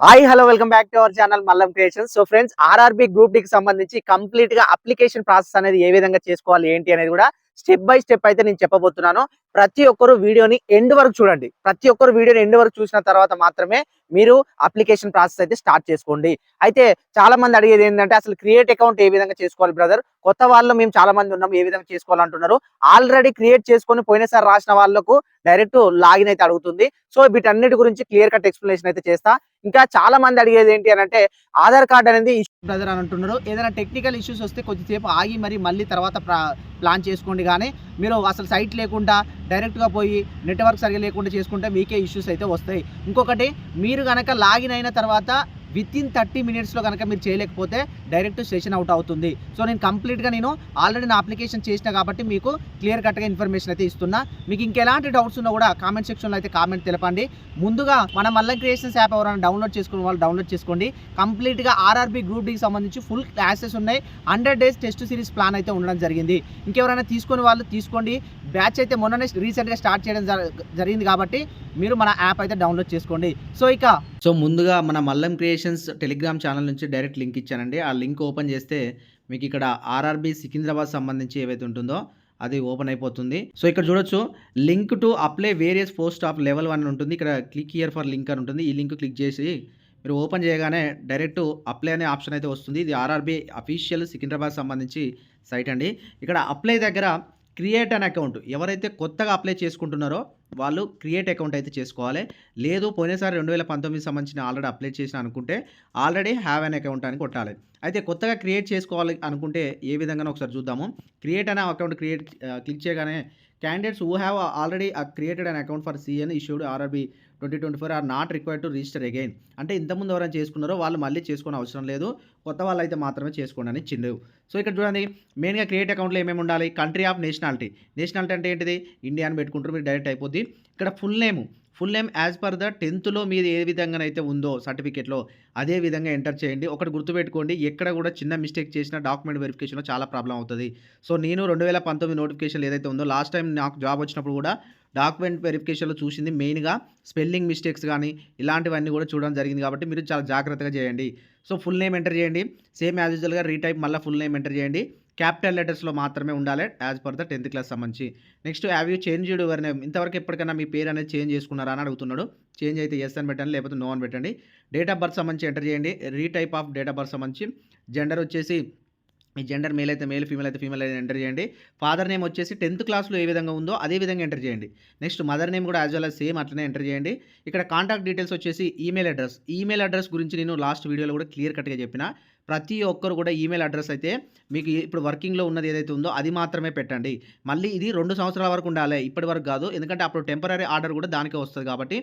Hi hello welcome back to our channel Mallam creation so friends RRB group డికి సంబంధించి కంప్లీట్గా application process అనేది ఏ విధంగా చేసుకోవాలి ఏంటి అనేది కూడా స్టెప్ బై స్టెప్ అయితే నేను చెప్పబోతున్నాను. ప్రతి ఒక్కరు వీడియోని ఎండ్ వరకు చూడండి. ప్రతి ఒక్కరు వీడియోని ఎండ్ వరకు చూసిన తర్వాత మాత్రమే మీరు అప్లికేషన్ ప్రాసెస్ అయితే స్టార్ట్ చేసుకోండి. అయితే చాలా మంది అడిగేది ఏంటంటే అసలు క్రియేట్ అకౌంట్ ఏ విధంగా చేసుకోవాలి బ్రదర్ కొత్త వాళ్ళు మేము చాలా మంది ఉన్నాం ఏ విధంగా చేసుకోవాలంటున్నారు? ఆల్రెడీ క్రియేట్ చేసుకొని పోయినసారి రాసిన వాళ్ళకు డైరెక్ట్ లాగిన్ అయితే అడుగుతుంది. సో వీటన్నిటి గురించి క్లియర్ కట్ ఎక్స్ప్లెనేషన్ అయితే చేస్తా. ఇంకా చాలా మంది అడిగేది ఏంటి అని అంటే ఆధార్ కార్డ్ అనేది బ్రదర్ అని అంటున్నారు. ఏదైనా టెక్నికల్ ఇష్యూస్ వస్తే కొద్దిసేపు ఆగి మరి మళ్ళీ తర్వాత ప్లాన్ చేసుకోండి. కానీ మీరు అసలు సైట్ లేకుండా డైరెక్ట్గా పోయి నెట్వర్క్ సరిగా లేకుండా చేసుకుంటే మీకే ఇష్యూస్ అయితే వస్తాయి. ఇంకొకటి మీరు కనుక లాగిన్ అయిన తర్వాత విత్ ఇన్ థర్టీ మినిట్స్లో కనుక మీరు చేయలేకపోతే డైరెక్ట్ సెషన్ అవుట్ అవుతుంది. సో నేను కంప్లీట్గా నేను ఆల్రెడీ నా అప్లికేషన్ చేసిన కాబట్టి మీకు క్లియర్ కట్గా ఇన్ఫర్మేషన్ అయితే ఇస్తున్నా. మీకు ఇంకెలాంటి డౌట్స్ ఉన్నా కూడా కామెంట్ సెక్షన్లో అయితే కామెంట్ తెలపండి. ముందుగా మన మల్లం క్రియేషన్స్ యాప్ ఎవరైనా డౌన్లోడ్ చేసుకున్న వాళ్ళు డౌన్లోడ్ చేసుకోండి. కంప్లీట్గా ఆర్ఆర్బీ గ్రూప్ డికి సంబంధించి ఫుల్ క్లాసెస్ ఉన్నాయి. Hundred days test series plan అయితే ఉండడం జరిగింది. ఇంకెవరైనా తీసుకునే వాళ్ళు తీసుకోండి. బ్యాచ్ అయితే మొన్ననే రీసెంట్గా స్టార్ట్ చేయడం జరిగింది కాబట్టి మీరు మన యాప్ అయితే డౌన్లోడ్ చేసుకోండి. సో ఇక సో ముందుగా మన మల్లం క్రియేషన్స్ టెలిగ్రామ్ ఛానల్ నుంచి డైరెక్ట్ లింక్ ఇచ్చానండి. ఆ లింక్ ఓపెన్ చేస్తే మీకు ఇక్కడ ఆర్ఆర్బి సికింద్రాబాద్ సంబంధించి ఏవైతే ఉంటుందో అది ఓపెన్ అయిపోతుంది. సో ఇక్కడ చూడొచ్చు link to apply various post of level one ఉంటుంది. ఇక్కడ క్లిక్ ఇయర్ ఫర్ లింక్ అని ఉంటుంది. ఈ లింక్ క్లిక్ చేసి మీరు ఓపెన్ చేయగానే డైరెక్ట్ అప్లై అనే ఆప్షన్ అయితే వస్తుంది. ఇది ఆర్ఆర్బి అఫీషియల్ సికింద్రాబాద్ సంబంధించి సైట్ అండి. ఇక్కడ అప్లై దగ్గర క్రియేట్ అన్ అకౌంట్. ఎవరైతే కొత్తగా అప్లై చేసుకుంటున్నారో వాళ్ళు క్రియేట్ అకౌంట్ అయితే చేసుకోవాలి. లేదు పోయినసారి రెండు వేల పంతొమ్మిది సంబంధించిన ఆల్రెడీ అప్లై చేసిన అనుకుంటే ఆల్రెడీ హ్యావ్ అన్ అకౌంట్ అని కొట్టాలి. అయితే కొత్తగా క్రియేట్ చేసుకోవాలి అనుకుంటే ఏ విధంగా ఒకసారి చూద్దాము. క్రియేట్ అనే అకౌంట్ క్రియేట్ క్లిక్ చేయగానే candidates who have already created an account for CEN issued RRB twenty twenty four are not required to register again అంటే ఇంతకుముందు ఎవరైనా చేసుకున్నారో వాళ్ళు మళ్ళీ చేసుకునే అవసరం లేదు. కొత్త వాళ్ళు అయితే మాత్రమే చేసుకోండి అని చిండు సో ఇక్కడ చూడండి మెయిన్గా క్రియేట్ అకౌంట్లో ఏమేమి ఉండాలి? Country of nationality. నేషనాలిటీ అంటే ఏంటిది? ఇండియా అని పెట్టుకుంటారు మీరు డైరెక్ట్ అయిపోద్ది. ఇక్కడ full name full name as per the టెన్త్లో మీది ఏ విధంగానైతే ఉందో సర్టిఫికేట్లో అదే విధంగా ఎంటర్ చేయండి. ఒకటి గుర్తుపెట్టుకోండి ఎక్కడ కూడా చిన్న మిస్టేక్ చేసినా డాక్యుమెంట్ వెరిఫికేషన్లో చాలా ప్రాబ్లం అవుతుంది. సో నేను రెండు వేల పంతొమ్మిది నోటిఫికేషన్ ఏదైతే ఉందో లాస్ట్ టైం నాకు జాబ్ వచ్చినప్పుడు కూడా డాక్యుమెంట్ వెరిఫికేషన్లో చూసింది మెయిన్గా స్పెల్లింగ్ మిస్టేక్స్ కానీ ఇలాంటివన్నీ కూడా చూడడం జరిగింది కాబట్టి మీరు చాలా జాగ్రత్తగా చేయండి. సో ఫుల్ నేమ్ ఎంటర్ చేయండి. సేమ్ యాజ్ యూజువల్గా రీటైప్ మళ్ళీ ఫుల్ నేమ్ ఎంటర్ చేయండి. క్యాపిటల్ లెటర్స్లో మాత్రమే ఉండాలి as per the tenth class సంబంధించి. Next have you change your name ఇంతవరకు ఎప్పటికైనా మీ పేరు అనేది చేంజ్ చేసుకున్నారా అని అడుగుతున్నాడు. చేంజ్ అయితే ఎస్ అని పెట్టండి లేకపోతే నో అని పెట్టండి. డేట్ ఆఫ్ బర్త్ సంబంధించి ఎంటర్ చేయండి. Retype of date of birth సంబంధించి. జెండర్ వచ్చేసి మీ జెండర్ మేల్ అయితే మేల్ ఫీమేల్ అయితే ఫీమేల్ అయితే ఎంటర్ చేయండి. ఫాదర్ నేమ్ వచ్చేసి టెన్త్ క్లాస్లో ఏ విధంగా ఉందో అదే విధంగా ఎంటర్ చేయండి. నెక్స్ట్ మదర్ నేమ్ కూడా యాజ్ వెల్ సేమ్ అట్లనే ఎంటర్ చేయండి. ఇక్కడ కాంటాక్ట్ డీటెయిల్స్ వచ్చేసి ఈమెయిల్ అడ్రస్ ఈమెయిల్ అడ్రస్ గురించి నేను లాస్ట్ వీడియోలో కూడా క్లియర్ కట్గా చెప్పిన. ప్రతి ఒక్కరు కూడా ఈమెయిల్ అడ్రస్ అయితే మీకు ఇప్పుడు వర్కింగ్లో ఉన్నది ఏదైతే ఉందో అది మాత్రమే పెట్టండి. మళ్ళీ ఇది రెండు సంవత్సరాల వరకు ఉండాలి. ఇప్పటి వరకు కాదు. ఎందుకంటే అప్పుడు టెంపరీ ఆర్డర్ కూడా దానికే వస్తుంది కాబట్టి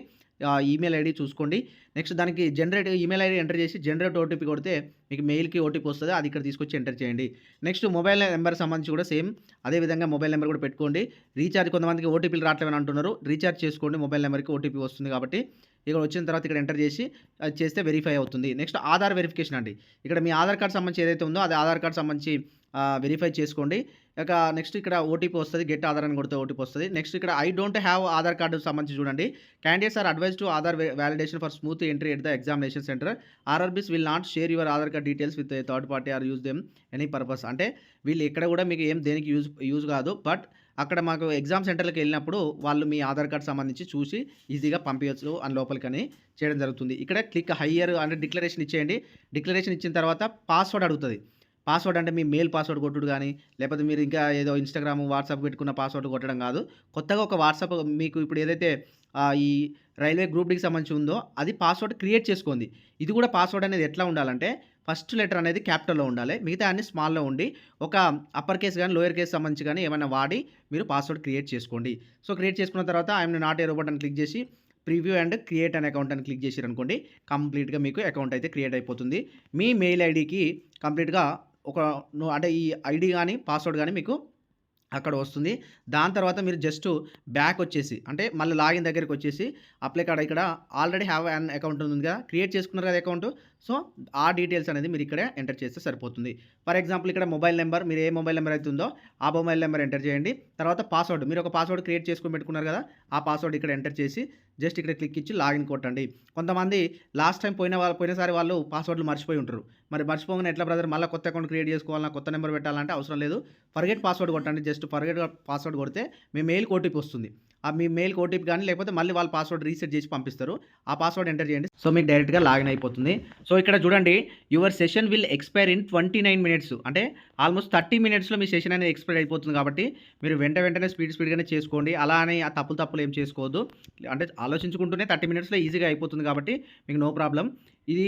ఈమెయిల్ ఐడి చూసుకోండి. నెక్స్ట్ దానికి జనరేట్ ఈమెయిల్ ఐడి ఎంటర్ చేసి జనరేట్ ఓటీపీ కొడితే మీకు మెయిల్కి ఓటీపీ వస్తుంది. అది ఇక్కడ తీసుకొచ్చి ఎంటర్ చేయండి. నెక్స్ట్ మొబైల్ నెంబర్ సంబంధించి కూడా సేమ్ అదే విధంగా మొబైల్ నెంబర్ కూడా పెట్టుకోండి. రీఛార్జ్ కొంతమందికి ఓటీపీలు రావట్లేమని అంటున్నారు. రీఛార్జ్ చేసుకోండి. మొబైల్ నెంబర్కి ఓటీపీ వస్తుంది కాబట్టి ఇక్కడ వచ్చిన తర్వాత ఇక్కడ ఎంటర్ చేసి అది చేస్తే వెరిఫై అవుతుంది. నెక్స్ట్ ఆధార్ వెరిఫికేషన్ అండి. ఇక్కడ మీ ఆధార్ కార్డ్ సంబంధించి ఏదైతే ఉందో అది ఆధార్ కార్డ్ సంబంధించి వెరిఫై చేసుకోండి. ఇక నెక్స్ట్ ఇక్కడ ఓటీపీ వస్తుంది గెట్ ఆధార్ అని కొడితే ఓటీపీ వస్తుంది. నెక్స్ట్ ఇక్కడ I don't have Aadhaar card సంబంధించి చూడండి. Candidates are advise to Aadhaar validation for smooth entry at the examination centre. RRBs will not share your Aadhaar card details with third party or use them any purpose. అంటే వీళ్ళు ఎక్కడ కూడా మీకు ఏం దేనికి use use కాదు. But అక్కడ మాకు ఎగ్జామ్ సెంటర్కి వెళ్ళినప్పుడు వాళ్ళు మీ ఆధార్ కార్డ్ సంబంధించి చూసి ఈజీగా పంపించవచ్చు అని లోపలికని చేయడం జరుగుతుంది. ఇక్కడ క్లిక్ హయ్యర్ అంటే డిక్లరేషన్ ఇచ్చేయండి. డిక్లరేషన్ ఇచ్చిన తర్వాత పాస్వర్డ్ అడుగుతుంది. పాస్వర్డ్ అంటే మీ మెయిల్ పాస్వర్డ్ కొట్టుడు కానీ లేకపోతే మీరు ఇంకా ఏదో ఇన్స్టాగ్రామ్ వాట్సాప్ పెట్టుకున్న పాస్వర్డ్ కొట్టడం కాదు. కొత్తగా ఒక వాట్సాప్ మీకు ఇప్పుడు ఏదైతే ఈ రైల్వే గ్రూప్ డికి సంబంధించి ఉందో అది పాస్వర్డ్ క్రియేట్ చేసుకోండి. ఇది కూడా పాస్వర్డ్ అనేది ఎట్లా ఉండాలంటే ఫస్ట్ లెటర్ అనేది క్యాపిటల్లో ఉండాలి. మిగతా అన్ని స్మాల్లో ఉండి ఒక అప్పర్ కేస్ కానీ లోయర్ కేస్ సంబంధించి కానీ ఏమైనా వాడి మీరు పాస్వర్డ్ క్రియేట్ చేసుకోండి. సో క్రియేట్ చేసుకున్న తర్వాత ఐఎమ్ నాట్ ఏ రోబోట్ అని క్లిక్ చేసి ప్రివ్యూ అండ్ క్రియేట్ అనే అకౌంట్ అని క్లిక్ చేసారు అనుకోండి కంప్లీట్గా మీకు అకౌంట్ అయితే క్రియేట్ అయిపోతుంది. మీ మెయిల్ ఐడికి కంప్లీట్గా ఒక నువ్వు అంటే ఈ ఐడి కానీ పాస్వర్డ్ కానీ మీకు అక్కడ వస్తుంది. దాని తర్వాత మీరు జస్ట్ బ్యాక్ వచ్చేసి అంటే మళ్ళీ లాగిన్ దగ్గరికి వచ్చేసి అప్లై కార్డ్ ఇక్కడ ఆల్రెడీ హ్యావ్ అన్ అకౌంట్ ఉంది కదా క్రియేట్ చేసుకున్నారు కదా అకౌంట్ సో ఆ డీటెయిల్స్ అనేది మీరు ఇక్కడ ఎంటర్ చేస్తే సరిపోతుంది. ఫర్ ఎగ్జాంపుల్ ఇక్కడ మొబైల్ నెంబర్ మీరు ఏ మొబైల్ నెంబర్ అయితే ఉందో ఆ మొబైల్ నెంబర్ ఎంటర్ చేయండి. తర్వాత పాస్వర్డ్ మీరు ఒక పాస్వర్డ్ క్రియేట్ చేసుకొని పెట్టుకున్నారు కదా ఆ పాస్వర్డ్ ఇక్కడ ఎంటర్ చేసి జస్ట్ ఇక్కడ క్లిక్ ఇచ్చి లాగిన్ కొట్టండి. కొంతమంది లాస్ట్ టైం పోయిన వాళ్ళు పోయినసారి వాళ్ళు పాస్వర్డ్లు మర్చిపోయి ఉంటారు. మరి మర్చిపోగానే ఎట్లా బ్రదర్? మళ్ళీ కొత్త అకౌంట్ క్రియేట్ చేసుకోవాలన్నా కొత్త నెంబర్ పెట్టాలంటే అవసరం లేదు. ఫర్గెట్ పాస్వర్డ్ కొట్టండి. జస్ట్ ఫర్గెట్ పాస్వర్డ్ కొడితే మీ మెయిల్కి ఓటీపీ వస్తుంది. మీ మెయిల్కి ఓటీపీ కానీ లేకపోతే మళ్ళీ వాళ్ళ పాస్వర్డ్ రీసెట్ చేసి పంపిస్తారు. ఆ పాస్వర్డ్ ఎంటర్ చేయండి. సో మీకు డైరెక్ట్గా లాగిన్ అయిపోతుంది. సో ఇక్కడ చూడండి your session will expire in twenty nine minutes అంటే ఆల్మోస్ట్ థర్టీ మినిట్స్లో మీ సెషన్ అనేది ఎక్స్పైర్ అయిపోతుంది కాబట్టి మీరు వెంట వెంటనే స్పీడ్ స్పీడ్గానే చేసుకోండి. అలా అని ఆ తప్పులు తప్పులు ఏం చేసుకోవద్దు. అంటే ఆలోచించుకుంటూనే థర్టీ మినిట్స్లో ఈజీగా అయిపోతుంది కాబట్టి మీకు నో ప్రాబ్లం ఇది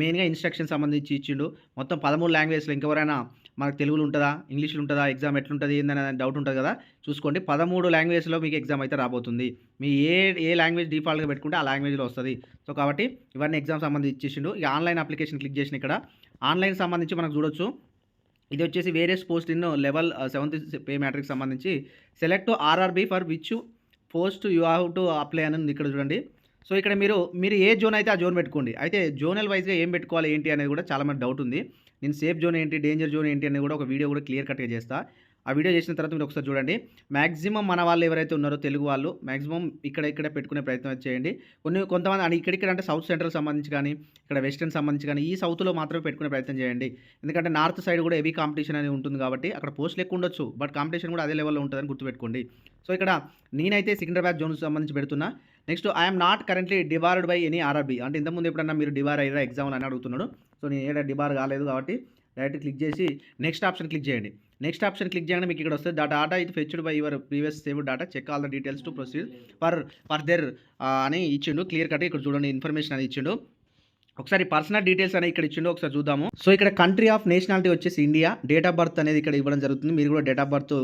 మెయిన్గా ఇన్స్ట్రక్షన్ సంబంధించి ఇచ్చిండు. మొత్తం పదమూడు లాంగ్వేజ్లో ఇంకెవరైనా మనకు తెలుగులో ఉంటుందా? ఇంగ్లీష్లో ఉంటుందా? ఎగ్జామ్ ఎట్లుంటుంది? ఏందని డౌట్ ఉంటుంది కదా? చూసుకోండి. పదమూడు లాంగ్వేజ్లో మీకు ఎగ్జామ్ అయితే రాబోతుంది. మీ ఏ ఏ లాంగ్వేజ్ డిఫాల్ట్గా పెట్టుకుంటే ఆ లాంగ్వేజ్లో వస్తుంది. సో కాబట్టి ఇవన్నీ ఎగ్జామ్ సంబంధించి ఇచ్చేసిండు. ఇక ఆన్లైన్ అప్లికేషన్ క్లిక్ చేసిన ఇక్కడ. ఆన్లైన్ సంబంధించి మనకు చూడొచ్చు. ఇది వచ్చేసి various post in level seventh pay matric సంబంధించి. Select RRB for which post you have to apply అని ఇక్కడ చూడండి. సో ఇక్కడ మీరు మీరు ఏ జోన్ అయితే ఆ జోన్ పెట్టుకోండి. అయితే జోనల్ వైజ్గా ఏం పెట్టుకోవాలి ఏంటి అనేది కూడా చాలా మంది డౌట్ ఉంది. నేను సేఫ్ జోన్ ఏంటి డేంజర్ జోన్ ఏంటి అనేది కూడా ఒక వీడియో కూడా క్లియర్ కట్గా చేస్తా. ఆ వీడియో చేసిన తర్వాత మీరు ఒకసారి చూడండి. మ్యాక్సిమం మన వాళ్ళు ఎవరైతే ఉన్నారో తెలుగు వాళ్ళు మ్యాక్సిమం ఇక్కడ ఇక్కడ పెట్టుకునే ప్రయత్నం చేయండి. కొన్ని కొంతమంది అని ఇక్కడిక్కడ అంటే సౌత్ సెంట్రల్ సంబంధించి కానీ ఇక్కడ వెస్ట్రన్ సంబంధించి కానీ ఈ సౌత్లో మాత్రమే పెట్టుకునే ప్రయత్నం చేయండి. ఎందుకంటే నార్త్ సైడ్ కూడా హెవీ కాంపిటీషన్ అనేది ఉంటుంది కాబట్టి అక్కడ పోస్టులు ఎక్కువ ఉండొచ్చు బట్ కాంపిటీషన్ కూడా అదే లెవెల్లో ఉంటుందని గుర్తుపెట్టుకోండి. సో ఇక్కడ నేనైతే సికింద్రాబాద్ జోన్ సంబంధించి పెడుతున్నా. Next I'm not currently debarred by any RRB. అంటే ఇంతకుముందు ఎప్పుడన్నా మీరు డిబార్ అయ్యారా ఎగ్జామ్ అని అడుగుతున్నాడు. సో నేను ఏడా డిబార్ కాలేదు కాబట్టి డైరెక్ట్ క్లిక్ చేసి నెక్స్ట్ ఆప్షన్ క్లిక్ చేయండి. నెక్స్ట్ ఆప్షన్ క్లిక్ చేయగానే మీకు ఇక్కడ వస్తుంది దా డాటా ఇది fetched by your previous save data check all the details to proceed for further అని ఇచ్చిండు. క్లియర్ కట్ ఇక్కడ చూడండి ఇన్ఫర్మేషన్ అని ఇచ్చిండు. ఒకసారి పర్సనల్ డీటెయిల్స్ అనేది ఇక్కడ ఇచ్చిండు. ఒకసారి చూద్దాము. సో ఇక్కడ కంట్రీ ఆఫ్ నేషనాలిటీ వచ్చేసి ఇండియా డేట్ ఆఫ్ బర్త్ అనేది ఇక్కడ ఇవ్వడం జరుగుతుంది. మీరు కూడా డేట్ ఆఫ్ బర్త్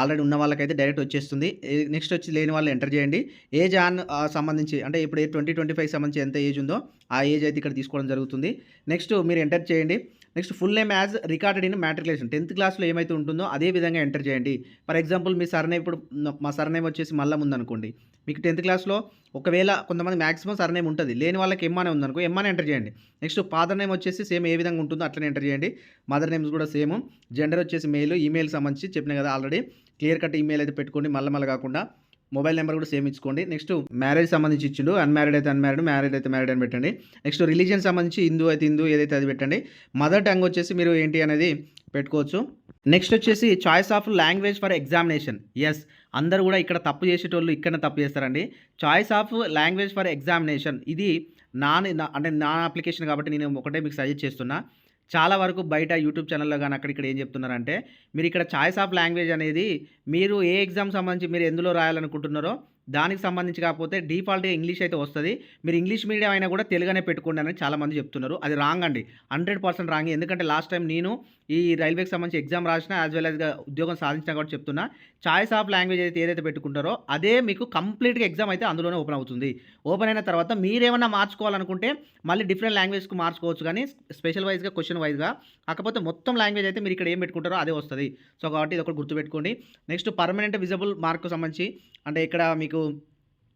ఆల్రెడీ ఉన్న వాళ్ళకైతే డైరెక్ట్ వచ్చేస్తుంది. నెక్స్ట్ వచ్చి లేని వాళ్ళు ఎంటర్ చేయండి. ఏజ్ ఆన్ సంబంధించి అంటే ఇప్పుడు ట్వంటీ ట్వంటీ ఫైవ్ సంబంధించి ఎంత ఏజ్ ఉందో ఆ ఏజ్ అయితే ఇక్కడ తీసుకోవడం జరుగుతుంది. నెక్స్ట్ మీరు ఎంటర్ చేయండి. Next full name as recorded in matriculation tenth క్లాస్లో ఏమైతే ఉంటుందో అదే విధంగా ఎంటర్ చేయండి. ఫర్ ఎగ్జాంపుల్ మీ సర్నేమ్ ఇప్పుడు మా సర్నేమ్ వచ్చేసి మళ్ళీ ఉందనుకోండి. మీకు టెన్త్ క్లాస్లో ఒకవేళ కొంతమంది మ్యాక్సిమం సర్నేమ్ ఉంటుంది. లేని వాళ్ళకి ఎమ్మానే ఉందనుకో ఎమ్మానే ఎంటర్ చేయండి. నెక్స్ట్ ఫాదర్ నేమ్ వచ్చేసి సేమ్ ఏ విధంగా ఉంటుందో అట్లనే ఎంటర్ చేయండి. మదర్ నేమ్స్ కూడా సేమ్. జెండర్ వచ్చేసి మెయిల్ ఈమెయిల్ సంబంధించి చెప్పిన కదా ఆల్రెడీ. క్లియర్ కట్ ఈమెయిల్ అయితే పెట్టుకోండి. మళ్ళీ మళ్ళీ కాకుండా మొబైల్ నెంబర్ కూడా సేమ్ ఇచ్చుకోండి. నెక్స్ట్ మ్యారేజ్ సంబంధించి ఇచ్చిండు. అన్మ్యారీడ్ అయితే అన్మ్యారీడ్ మ్యారీడ్ అయితే మ్యారీడ్ అని పెట్టండి. నెక్స్ట్ రిలీజియన్ సంబంధించి హిందూ అయితే హిందూ ఏదైతే అది పెట్టండి. మదర్ టంగ్ వచ్చేసి మీరు ఏంటి అనేది పెట్టుకోవచ్చు. నెక్స్ట్ వచ్చేసి choice of language for examination. Yes అందరూ కూడా ఇక్కడ తప్పు చేసేటోళ్ళు ఇక్కడ తప్పు చేస్తారండి. Choice of language for examination. ఇది నా నా- అంటే నా అప్లికేషన్ కాబట్టి నేను ఒకటే మీకు సజెస్ట్ చేస్తున్నా. చాలా వరకు బయట యూట్యూబ్ ఛానల్లో కానీ అక్కడ ఇక్కడ ఏం చెప్తున్నారంటే మీరు ఇక్కడ చాయిస్ ఆఫ్ లాంగ్వేజ్ అనేది మీరు ఏ ఎగ్జామ్ సంబంధించి మీరు ఎందులో రాయాలనుకుంటున్నారో దానికి సంబంధించి కాకపోతే డిఫాల్ట్గా ఇంగ్లీష్ అయితే వస్తుంది. మీరు ఇంగ్లీష్ మీడియం అయినా కూడా తెలుగునే పెట్టుకోండి అని చాలామంది చెప్తున్నారు. అది రాంగ్ అండి. Hundred percent wrong. ఎందుకంటే లాస్ట్ టైం నేను ఈ రైల్వేకి సంబంధించి ఎగ్జామ్ రాసిన యాజ్ వెల్ యాజ్గా ఉద్యోగం సాధించిన కూడా చెప్తున్నా చాయిస్ ఆఫ్ లాంగ్వేజ్ అయితే ఏదైతే పెట్టుకుంటారో అదే మీకు కంప్లీట్గా ఎగ్జామ్ అయితే అందులోనే ఓపెన్ అవుతుంది. ఓపెన్ అయిన తర్వాత మీరేమన్నా మార్చుకోవాలనుకుంటే మళ్ళీ డిఫరెంట్ లాంగ్వేజ్కి మార్చుకోవచ్చు. కానీ స్పెషల్ వైజ్గా క్వశ్చన్ వైజ్గా కాకపోతే మొత్తం లాంగ్వేజ్ అయితే మీరు ఇక్కడ ఏం పెట్టుకుంటారో అదే వస్తుంది. సో కాబట్టి ఇది ఒకటి గుర్తుపెట్టుకోండి. నెక్స్ట్ పర్మనెంట్ విజిబుల్ మార్క్ సంబంధించి అంటే ఇక్కడ మీకు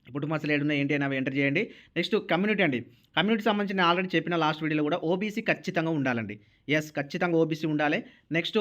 పుట్టుక మసలు ఏడున్నా ఏంటి అని అవి ఎంటర్ చేయండి. నెక్స్ట్ కమ్యూనిటీ అండి. కమ్యూనిటీ సంబంధించిన ఆల్రెడీ చెప్పిన లాస్ట్ వీడియోలో కూడా ఓబీసీ ఖచ్చితంగా ఉండాలండి. ఎస్ ఖచ్చితంగా ఓబీసీ ఉండాలి. Next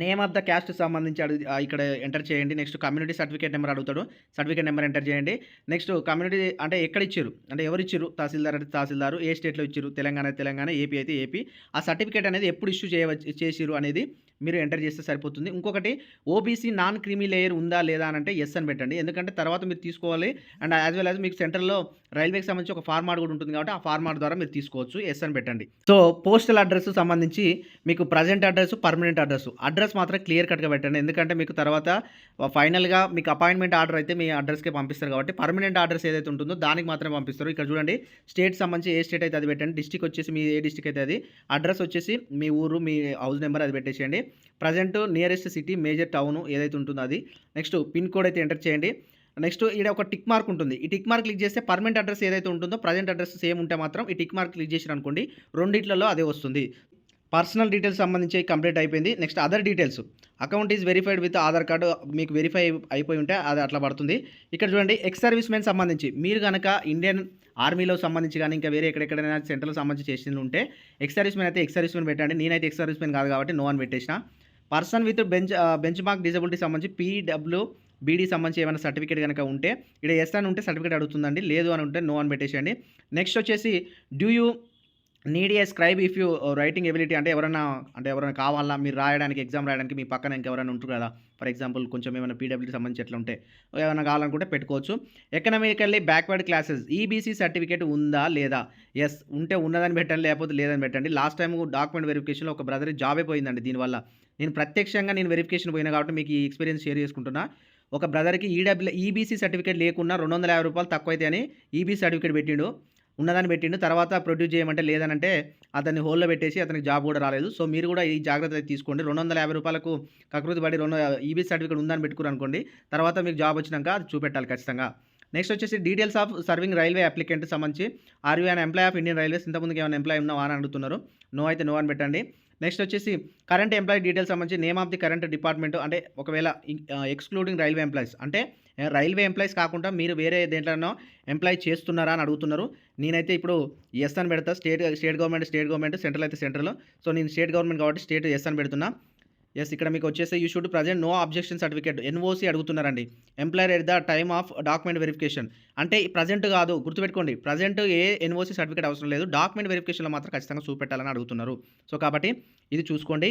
name of the caste సంబంధించి అడుగు ఇక్కడ ఎంటర్ చేయండి. నెక్స్ట్ కమ్యూనిటీ సర్టిఫికేట్ నెంబర్ అడుగుతాడు. సర్టిఫికేట్ నెంబర్ ఎంటర్ చేయండి. నెక్స్ట్ కమ్యూనిటీ అంటే ఎక్కడ ఇచ్చారు? అంటే ఎవరు ఇచ్చారు? తహసీల్దార్ అంటే తహసీల్దారు. ఏ స్టేట్లో ఇచ్చారు? తెలంగాణ తెలంగాణ ఏపీ అయితే ఏపీ. ఆ సర్టిఫికేట్ అనేది ఎప్పుడు ఇష్యూ చేయవచ్చు చేసిరు అనేది మీరు ఎంటర్ చేస్తే సరిపోతుంది. ఇంకొకటి ఓబీసీ నాన్ క్రీమీ లేయర్ ఉందా లేదా అని అంటే ఎస్ అని పెట్టండి. ఎందుకంటే తర్వాత మీరు తీసుకోవాలి. అండ్ యాజ్ వెల్ యాజ్ మీకు సెంటర్లో రైల్వేకి సంబంధించి ఒక ఫార్మాట్ కూడా ఉంటుంది కాబట్టి ఆ ఫార్మాట్ ద్వారా మీరు తీసుకోవచ్చు. ఎస్ అని పెట్టండి. సో పోస్టల్ అడ్రస్ సంబంధించి మీకు present address permanent address address మాత్రం క్లియర్ కట్గా పెట్టండి. ఎందుకంటే మీకు తర్వాత ఫైనల్గా మీకు అపాయింట్మెంట్ ఆర్డర్ అయితే మీ అడ్రస్కే పంపిస్తారు కాబట్టి పర్మనెంట్ అడ్రస్ ఏదైతే ఉంటుందో దానికి మాత్రమే పంపిస్తారు. ఇక్కడ చూడండి స్టేట్ సంబంధించి ఏ స్టేట్ అయితే అది పెట్టండి డిస్టిక్ వచ్చేసి మీ ఏ డిస్టిక్ అయితే అది అడ్రస్ వచ్చేసి మీ ఊరు మీ హౌస్ నెంబర్ అది పెట్టేసేయండి. Present nearest city major town ఏదైతే ఉంటుందో అది. నెక్స్ట్ పిన్ కోడ్ అయితే ఎంటర్ చేయండి. నెక్స్ట్ ఇక్కడ ఒక టిక్ మార్క్ ఉంటుంది. ఈ టిక్ మార్క్ క్లిక్ చేస్తే పర్మనెంట్ అడ్రస్ ఏదైతే ఉంటుందో ప్రజెంట్ అడ్రస్ సేమ్ ఉంటే మాత్రం ఈ టిక్ మార్క్ క్లిక్ చేసిన అనుకోండి రెండిట్లలో అదే వస్తుంది. పర్సనల్ డీటెయిల్స్ సంబంధించి కంప్లీట్ అయిపోయింది. Next other details. Account is verified with Aadhaar card. మీకు వెరిఫై అయిపోయి ఉంటే అది అట్లా పడుతుంది. ఇక్కడ చూడండి ఎక్స్ సర్వీస్ మెన్ సంబంధించి. మీరు కనుక ఇండియన్ ఆర్మీలో సంబంధించి కానీ ఇంకా వేరే ఎక్కడెక్కడైనా సెంట్రల్ సంబంధించి చేసిన ఉంటే ఎక్స్ సర్వీస్ మెన్ అయితే ఎక్స్ సర్వీస్ మెన్ పెట్టండి. నేనైతే ఎక్స్ సర్వీస్ మెన్ కాదు కాబట్టి నో అని పెట్టేసిన. Person with bench benchmark disability సంబంధించి పీడబ్ల్యూ బీడీ సంబంధించి ఏమైనా సర్టిఫికేట్ కనుక ఉంటే ఇక్కడ ఎస్ అని ఉంటే సర్టిఫికేట్ అడుగుతుందండి. లేదు అని ఉంటే నో అని పెట్టేసేయండి. నెక్స్ట్ వచ్చేసి do you need a scribe if you writing ability అంటే ఎవరైనా అంటే ఎవరైనా కావాలా మీరు రాయడానికి ఎగ్జామ్ రాయడానికి మీ పక్కన ఇంకెవరైనా ఉంటారు కదా? ఫర్ ఎగ్జాంపుల్ కొంచెం ఏమైనా పీడబ్ల్యూ సంబంధించి ఎట్లా ఉంటే ఏమైనా కావాలనుకుంటే పెట్టుకోవచ్చు. Economically backward classes EBC certificate ఉందా లేదా? ఎస్ ఉంటే ఉన్నదని పెట్టండి లేకపోతే లేదని పెట్టండి. లాస్ట్ టైం డాక్యుమెంట్ వెరిఫికేషన్లో ఒక బ్రదర్ జాబే అయిపోయిందండి దీనివల్ల. నేను ప్రత్యక్షంగా నేను వెరిఫికేషన్ పోయినా కాబట్టి మీకు ఈ ఎక్స్పీరియన్స్ షేర్ చేసుకుంటున్నా. ఒక బ్రదర్కి ఈడబ్ల్యూ ఈబీసీ సర్టిఫికేట్ లేకుండా రెండు వందల యాభై రూపాయలు తక్కువ అయితే అని ఈబీసీ సర్టిఫికేట్ పెట్టిండు. ఉన్నదాన్ని పెట్టిండు. తర్వాత ప్రొడ్యూస్ చేయమంటే లేదనంటే అతన్ని హోల్లో పెట్టేసి అతనికి జాబ్ కూడా రాలేదు. సో మీరు కూడా ఈ జాగ్రత్త తీసుకోండి. రెండు వందల యాభై రూపాయలకు కకృతి పడి రెండు ఈబీ సర్టిఫికేట్ ఉందని పెట్టుకుని అనుకోండి. తర్వాత మీకు జాబ్ వచ్చినాక అది చూపెట్టాలి ఖచ్చితంగా. నెక్స్ట్ వచ్చేసి details of serving railway applicant సంబంధించి are you employ of Indian railways ఇంతకుముందుకు ఏమైనా ఎంప్లాయ్ ఉన్నావా అని అడుగుతున్నారు. నో అయితే నో అని పెట్టండి. నెక్స్ట్ వచ్చేసి కరెంట్ ఎంప్లాయీ డీటెయిల్స్ సంబంధించి name of the current department అంటే ఒకవేళ ఎక్స్క్లూడింగ్ రైల్వే ఎంప్లాయీస్ అంటే రైల్వే ఎంప్లాయీస్ కాకుండా మీరు వేరే దేంట్లోనో ఎంప్లాయ్ చేస్తున్నారా అని అడుగుతున్నారు. నేనైతే ఇప్పుడు ఎస్ అని పెడతా. State state government state government central అయితే సెంట్రల్ సో నేను స్టేట్ గవర్నమెంట్ కాబట్టి స్టేట్ ఎస్ అని పెడుతున్నా. ఎస్ ఇక్కడ మీకు వచ్చేసి you should present no objection certificate NOC అడుగుతున్నారండి. Employer at the time of document verification అంటే ప్రజెంట్ కాదు గుర్తుపెట్టుకోండి. ప్రజెంట్ ఏ ఎన్ఓసి సర్టిఫికేట్ అవసరం లేదు. డాక్యుమెంట్ వెరిఫికేషన్లో మాత్రం ఖచ్చితంగా చూపెట్టాలని అడుగుతున్నారు. సో కాబట్టి ఇది చూసుకోండి.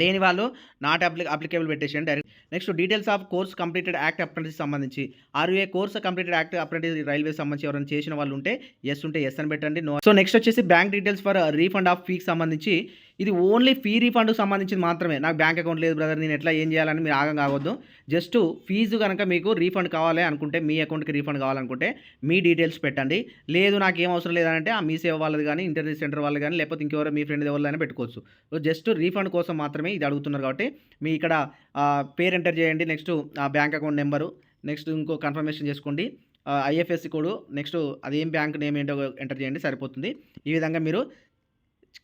లేని వాళ్ళు నాట్ అప్లి అప్లికేబుల్ పెట్టేసేయండి direct next details of course completed act apprentice సంబంధించి. Are a course completed act apprentice railway సంబంధించి ఎవరైనా చేసిన వాళ్ళు ఉంటే ఎస్ ఉంటే ఎస్ అని పెట్టండి. నో సో నెక్స్ట్ వచ్చేసి bank details for refund of ఫీకి సంబంధించి. ఇది ఓన్లీ ఫీ రీఫండ్కి సంబంధించింది మాత్రమే. నాకు బ్యాంక్ అకౌంట్ లేదు బ్రదర్ నేను ఎట్లా ఏం చేయాలని మీరు ఆగం కావద్దు. జస్ట్ ఫీజు కనుక మీకు రీఫండ్ కావాలి అనుకుంటే మీ అకౌంట్కి రీఫండ్ కావాలనుకుంటే మీ డీటెయిల్స్ పెట్టండి. లేదు నాకు ఏం అవసరం లేదంటే ఆ మీ సేవ వాళ్ళది కానీ ఇంటర్నెట్ సెంటర్ వాళ్ళు కానీ లేకపోతే ఇంకెవరో మీ ఫ్రెండ్ ఎవరైనా పెట్టుకోవచ్చు. సో జస్ట్ రీఫండ్ కోసం మాత్రమే ఇది అడుగుతున్నారు కాబట్టి మీ ఇక్కడ పేరు ఎంటర్ చేయండి. నెక్స్ట్ ఆ బ్యాంక్ అకౌంట్ నెంబరు నెక్స్ట్ ఇంకో కన్ఫర్మేషన్ చేసుకోండి. ఐఎఫ్ఎస్సి కోడ్ నెక్స్ట్ అదేం బ్యాంక్ నేమ్ ఏంటో ఎంటర్ చేయండి సరిపోతుంది. ఈ విధంగా మీరు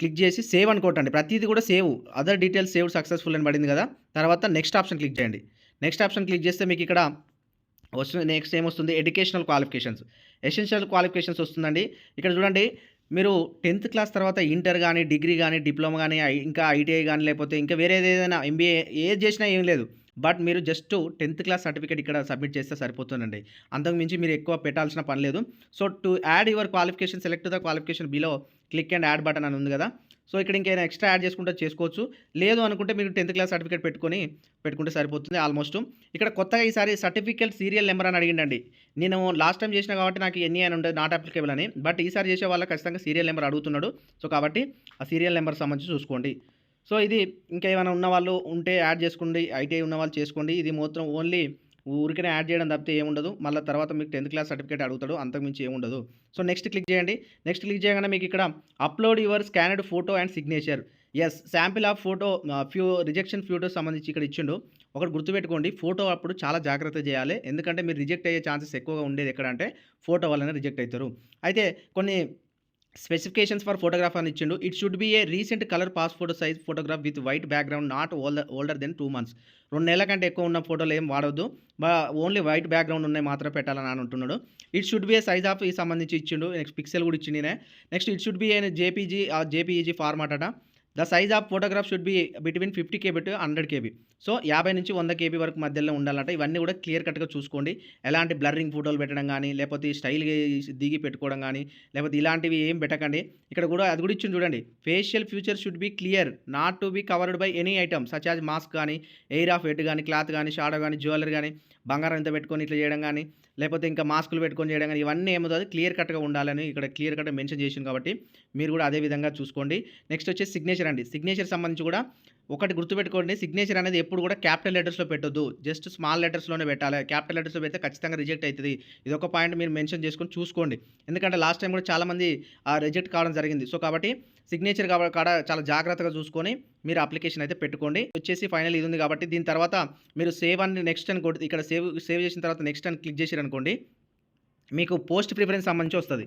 క్లిక్ చేసి సేవ్ అని కొట్టండి ప్రతిదీ కూడా save. Other details save successful అని పడింది కదా. తర్వాత నెక్స్ట్ ఆప్షన్ క్లిక్ చేయండి. నెక్స్ట్ ఆప్షన్ క్లిక్ చేస్తే మీకు ఇక్కడ వస్తుంది. నెక్స్ట్ ఏమొస్తుంది? Educational qualifications. ఎసెన్షియల్ క్వాలిఫికేషన్స్ వస్తుందండి. ఇక్కడ చూడండి మీరు టెన్త్ క్లాస్ తర్వాత ఇంటర్ కానీ డిగ్రీ కానీ డిప్లొమా కానీ ఇంకా ఐటీఐ కానీ లేకపోతే ఇంకా వేరేది ఏదైనా ఎంబీఏ ఏది చేసినా ఏం లేదు. బట్ మీరు జస్ట్ టెన్త్ క్లాస్ సర్టిఫికేట్ ఇక్కడ సబ్మిట్ చేస్తే సరిపోతుందండి. అంతకు మించి మీరు ఎక్కువ పెట్టాల్సిన పని లేదు. So to add your qualification select the qualification below click and add button అని ఉంది కదా. సో ఇక్కడ ఇంకేమైనా ఎక్స్ట్రా యాడ్ చేసుకుంటే చేసుకోవచ్చు. లేదు అనుకుంటే మీరు టెన్త్ క్లాస్ సర్టిఫికేట్ పెట్టుకొని పెట్టుకుంటే సరిపోతుంది ఆల్మోస్ట్. ఇక్కడ కొత్తగా ఈసారి సర్టిఫికేట్ సీరియల్ నెంబర్ అని అడిగిండండి. నేను లాస్ట్ టైం చేసిన కాబట్టి నాకు ఎన్ని అని ఉండదు నాట్ అప్లికేబుల్ అని. బట్ ఈసారి చేసే వాళ్ళకి ఖచ్చితంగా సీరియల్ నెంబర్ అడుగుతున్నాడు. సో కాబట్టి ఆ సీరియల్ నెంబర్ సంబంధించి చూసుకోండి. సో ఇది ఇంకా ఏమైనా ఉన్న వాళ్ళు ఉంటే యాడ్ చేసుకోండి ఐటీఐ ఉన్న వాళ్ళు చేసుకోండి. ఇది మాత్రం ఓన్లీ ఊరికనే యాడ్ చేయడం తప్పితే ఏముండదు. మళ్ళీ తర్వాత మీకు టెన్త్ క్లాస్ సర్టిఫికేట్ అడుగుతాడు అంతకుమించి ఏముండదు. సో నెక్స్ట్ క్లిక్ చేయండి. నెక్స్ట్ క్లిక్ చేయగానే మీకు ఇక్కడ upload your scanned photo and signature. Yes sample of photo few rejection photo సంబంధించి ఇక్కడ ఇచ్చిండు. ఒకటి గుర్తుపెట్టుకోండి ఫోటో అప్పుడు చాలా జాగ్రత్త చేయాలి. ఎందుకంటే మీరు రిజెక్ట్ అయ్యే ఛాన్సెస్ ఎక్కువగా ఉండేది ఎక్కడ అంటే ఫోటో వల్లనే రిజెక్ట్ అవుతారు. అయితే కొన్ని స్పెసిఫికేషన్స్ ఫర్ ఫోటోగ్రాఫ్ అని ఇచ్చిండు. It should be a recent colour passport size photograph with white background not older older than two months రెండు నెలల కంటే ఎక్కువ ఉన్న ఫోటోలు ఏం వాడవద్దు బా ఓన్లీ వైట్ బ్యాక్గ్రౌండ్ ఉన్నాయి మాత్రం పెట్టాలని అని అంటున్నాడు. It should be a size of ఈ సంబంధించి ఇచ్చిండు. నెక్స్ట్ పిక్సెల్ కూడా ఇచ్చిండు next it should be a JPG JPEG format అట. The size of photograph should be between fifty KB to hundred KB so యాభై నుంచి వంద కేబీ వరకు మధ్యలో ఉండాలంట. ఇవన్నీ కూడా క్లియర్ కట్గా చూసుకోండి. ఎలాంటి బ్లర్రింగ్ ఫోటోలు పెట్టడం కానీ లేకపోతే స్టైల్గా దిగి పెట్టుకోవడం కానీ లేకపోతే ఇలాంటివి ఏం పెట్టకండి. ఇక్కడ కూడా అది కూడా ఇచ్చింది చూడండి. Facial future should be clear not to be covered by any item such as mask కానీ ఎయిర్ ఆఫ్ హెడ్ కానీ క్లాత్ కానీ షాడో కానీ జ్యువెలరీ కానీ బంగారం ఇంత పెట్టుకొని ఇట్లా చేయడం కానీ లేకపోతే ఇంకా మాస్కులు పెట్టుకొని చేయడం కానీ ఇవన్నీ ఏమవుతుంది క్లియర్ కట్గా ఉండాలని ఇక్కడ క్లియర్ కట్గా మెన్షన్ చేసింది కాబట్టి మీరు కూడా అదే విధంగా చూసుకోండి. నెక్స్ట్ వచ్చేసి సిగ్నేచర్ అండి. సిగ్నేచర్ సంబంధించి కూడా ఒకటి గుర్తుపెట్టుకోండి సిగ్నేచర్ అనేది ఎప్పుడు కూడా క్యాపిటల్ లెటర్స్లో పెట్టొద్దు. జస్ట్ స్మాల్ లెటర్స్లోనే పెట్టాలి. క్యాపిటల్ లెటర్స్లో పెడితే ఖచ్చితంగా రిజెక్ట్ అవుతుంది ఇది ఒక పాయింట్ మీరు మెన్షన్ చేసుకొని చూసుకోండి. ఎందుకంటే లాస్ట్ టైం కూడా చాలామంది రిజెక్ట్ కావడం జరిగింది. సో కాబట్టి సిగ్నేచర్ కాబట్టి కాడ చాలా జాగ్రత్తగా చూసుకొని మీరు అప్లికేషన్ అయితే పెట్టుకోండి. వచ్చేసి ఫైనల్ ఇది ఉంది కాబట్టి దీని తర్వాత మీరు సేవ్ అని నెక్స్ట్ అని కొట్టి ఇక్కడ సేవ్ సేవ్ చేసిన తర్వాత నెక్స్ట్ అని క్లిక్ చేసారు అనుకోండి మీకు పోస్ట్ ప్రిఫరెన్స్ సంబంధించి వస్తుంది.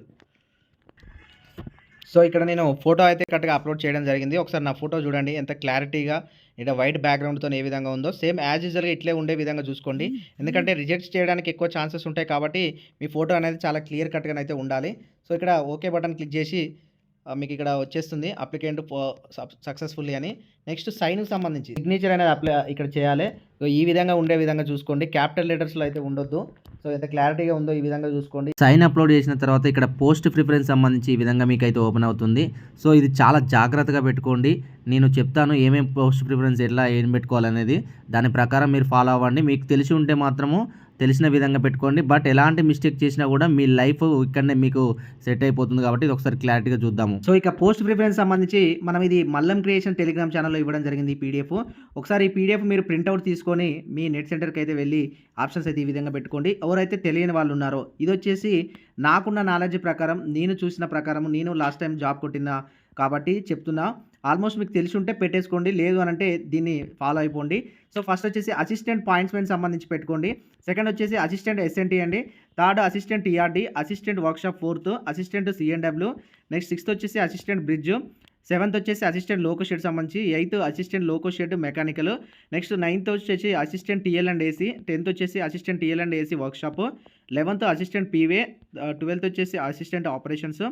సో ఇక్కడ నేను ఫోటో అయితే కరెక్ట్గా అప్లోడ్ చేయడం జరిగింది. ఒకసారి నా ఫోటో చూడండి. ఎంత క్లారిటీగా ఇక్కడ వైట్ బ్యాక్గ్రౌండ్తో ఏ విధంగా ఉందో. సేమ్ యాజ్ యూజువల్గా ఇట్లే ఉండే విధంగా చూసుకోండి. ఎందుకంటే రిజెక్ట్ చేయడానికి ఎక్కువ ఛాన్సెస్ ఉంటాయి కాబట్టి మీ ఫోటో అనేది చాలా క్లియర్ కట్గా అయితే ఉండాలి. సో ఇక్కడ ఓకే బటన్ క్లిక్ చేసి మీకు ఇక్కడ వచ్చేస్తుంది. అప్లికెంట్ సక్సెస్‌ఫుల్లీ అని. నెక్స్ట్ సైన్‌కి సంబంధించి సిగ్నేచర్ అనేది అప్లై ఇక్కడ చేయాలి. సో, ఈ విధంగా ఉండే విధంగా చూసుకోండి. క్యాపిటల్ లెటర్స్‌లో అయితే ఉండొద్దు. సో, ఎంత క్లారిటీగా ఉందో ఈ విధంగా చూసుకోండి. సైన్ అప్లోడ్ చేసిన తర్వాత ఇక్కడ పోస్ట్ ప్రిఫరెన్స్ సంబంధించి ఈ విధంగా అయితే ఓపెన్ అవుతుంది. సో, ఇది చాలా జాగ్రత్తగా పెట్టుకోండి. నేను చెప్తాను ఏమేం పోస్ట్ ప్రిఫరెన్స్ ఎట్లా ఏం పెట్టుకోవాలనేది. దాని ప్రకారం మీరు ఫాలో అవ్వండి. మీకు తెలిసి ఉంటే మాత్రము తెలిసిన విధంగా పెట్టుకోండి. బట్ ఎలాంటి మిస్టేక్ చేసినా కూడా మీ లైఫ్ ఇక్కడనే మీకు సెట్ అయిపోతుంది కాబట్టి ఇది ఒకసారి క్లారిటీగా చూద్దాము. సో, ఇక పోస్ట్ ప్రిఫరెన్స్ సంబంధించి మనం ఇది మల్లం క్రియేషన్ టెలిగ్రామ్ ఛానల్ ఇవ్వడం జరిగింది ఈ పీడిఎఫ్. ఒకసారి ఈ పీడిఎఫ్ మీరు ప్రింట్అవుట్ తీసుకొని మీ నెట్ సెంటర్‌కి అయితే వెళ్ళి ఆప్షన్స్ అయితే ఈ విధంగా పెట్టుకోండి. ఎవరైతే తెలియని వాళ్ళు ఉన్నారో ఇది వచ్చేసి నాకున్న నాలెడ్జ్ ప్రకారం నేను చూసిన ప్రకారం నేను లాస్ట్ టైం జాబ్ కొట్టిన కాబట్టి చెప్తున్నా. ఆల్మోస్ట్ మీకు తెలిసి ఉంటే పెట్టేసుకోండి. లేదు అంటే దీన్ని ఫాలో అయిపోండి. సో, ఫస్ట్ వచ్చేసి అసిస్టెంట్ పాయింట్స్‌మెంట్ సంబంధించి పెట్టుకోండి. సెకండ్ వచ్చేసి అసిస్టెంట్ ఎస్ఎన్టీ అండి. Third assistant ERD assistant workshop fourth, assistant CNW next sixth వచ్చేసి అసిస్టెంట్ బ్రిడ్జ్, సెవెంత్ వచ్చేసి అసిస్టెంట్ లోకో షెడ్ సంబంధించి, eighth assistant loco shed mechanical, next ninth వచ్చేసి assistant TL and AC, tenth వచ్చేసి assistant TL and AC workshop, eleventh assistant P way, twelfth వచ్చేసి assistant operations,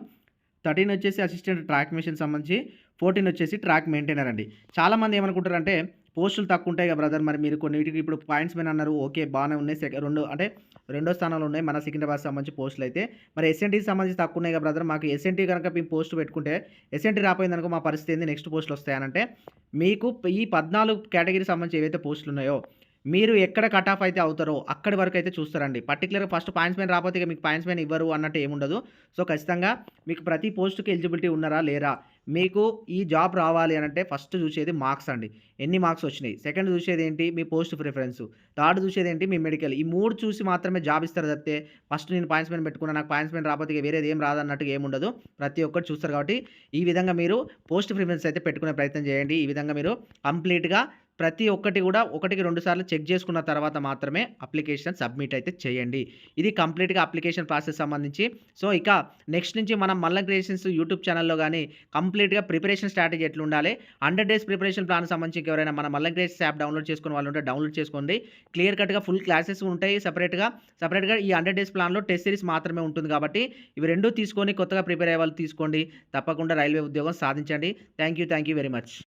thirteen వచ్చేసి assistant track machine సంబంధించి, fourteen వచ్చేసి track maintainer అండి. చాలామంది ఏమనుకుంటారంటే పోస్టులు తక్కువ ఉంటాయి కదా బ్రదర్ మరి మీరు కొన్నిటికి ఇప్పుడు పాయింట్స్‌మెన్ అన్నారు. ఓకే బాగానే ఉన్నాయి. సెకండ్ రెండు అంటే రెండో స్థానంలో ఉన్నాయి మన సికింద్రాబాద్ సంబంధించి పోస్టులు అయితే. మరి ఎస్ఎన్టీకి సంబంధించి తక్కువ ఉన్నాయి కదా బ్రదర్ మాకు ఎస్ఎన్టీ కనుక మేము పోస్ట్ పెట్టుకుంటే ఎస్ఎన్టీ రాపోయిందనుకో మా పరిస్థితి ఏంది? నెక్స్ట్ పోస్టులు వస్తాయనంటే మీకు ఈ పద్నాలుగు కేటగిరీ సంబంధించి ఏవైతే పోస్టులు ఉన్నాయో మీరు ఎక్కడ కట్ ఆఫ్ అయితే అవుతారో అక్కడి వరకు అయితే చూస్తారండి. పర్టికులర్గా ఫస్ట్ పాయింట్స్‌మెన్ రాకపోతే మీకు మీకు పాయింట్స్‌మెన్ ఇవ్వరు అన్నట్టు ఏముండదు. సో, ఖచ్చితంగా మీకు ప్రతి పోస్టుకి ఎలిజిబిలిటీ ఉన్నారా? లేరా? మీకు ఈ జాబ్ రావాలి అంటే ఫస్ట్ చూసేది మార్క్స్ అండి. ఎన్ని మార్క్స్ వచ్చినాయి? సెకండ్ చూసేది ఏంటి? మీ పోస్ట్ ప్రిఫరెన్స్. థర్డ్ చూసేది ఏంటి? మీ మెడికల్. ఈ మూడు చూసి మాత్రమే జాబ్ ఇస్తారు తప్పితే ఫస్ట్ నేను పాయింట్స్మెంట్ పెట్టుకున్నా నాకు పాయింట్స్మెంట్ రాకపోతే వేరేది ఏం రాదన్నట్టుగా ఏముండదు. ప్రతి ఒక్కటి చూస్తారు కాబట్టి ఈ విధంగా మీరు పోస్ట్ ప్రిఫరెన్స్ అయితే పెట్టుకునే ప్రయత్నం చేయండి. ఈ విధంగా మీరు కంప్లీట్‌గా ప్రతి ఒక్కటి కూడా ఒకటికి రెండు సార్లు చెక్ చేసుకున్న తర్వాత మాత్రమే అప్లికేషన్ సబ్మిట్ అయితే చేయండి. ఇది కంప్లీట్‌గా అప్లికేషన్ ప్రాసెస్ సంబంధించి. సో, ఇక నెక్స్ట్ నుంచి మనం మల్లం క్రియేషన్స్ యూట్యూబ్ ఛానల్లో కానీ కంప్లీట్‌గా ప్రిపరేషన్ స్ట్రాటజీ ఎట్లుండాలి? 100 డేస్ ప్రిపరేషన్ ప్లాన్ సంబంధించి ఎవరైనా మన మల్లం క్రియేషన్స్ యాప్ డౌన్లోడ్ చేసుకున్న వాళ్ళు ఉంటే డౌన్లోడ్ చేసుకోండి. క్లియర్ కట్‌గా ఫుల్ క్లాసెస్ ఉంటాయి సపరేట్గా సపరేట్గా ఈ 100 డేస్ ప్లాన్‌లో టెస్ట్ సిరీస్ మాత్రమే ఉంటుంది కాబట్టి ఇవి రెండూ తీసుకొని కొత్తగా ప్రిపేర్ అయ్యే వాళ్ళు తీసుకోండి. తప్పకుండా రైల్వే ఉద్యోగం సాధించండి. Thank you. Thank you very much.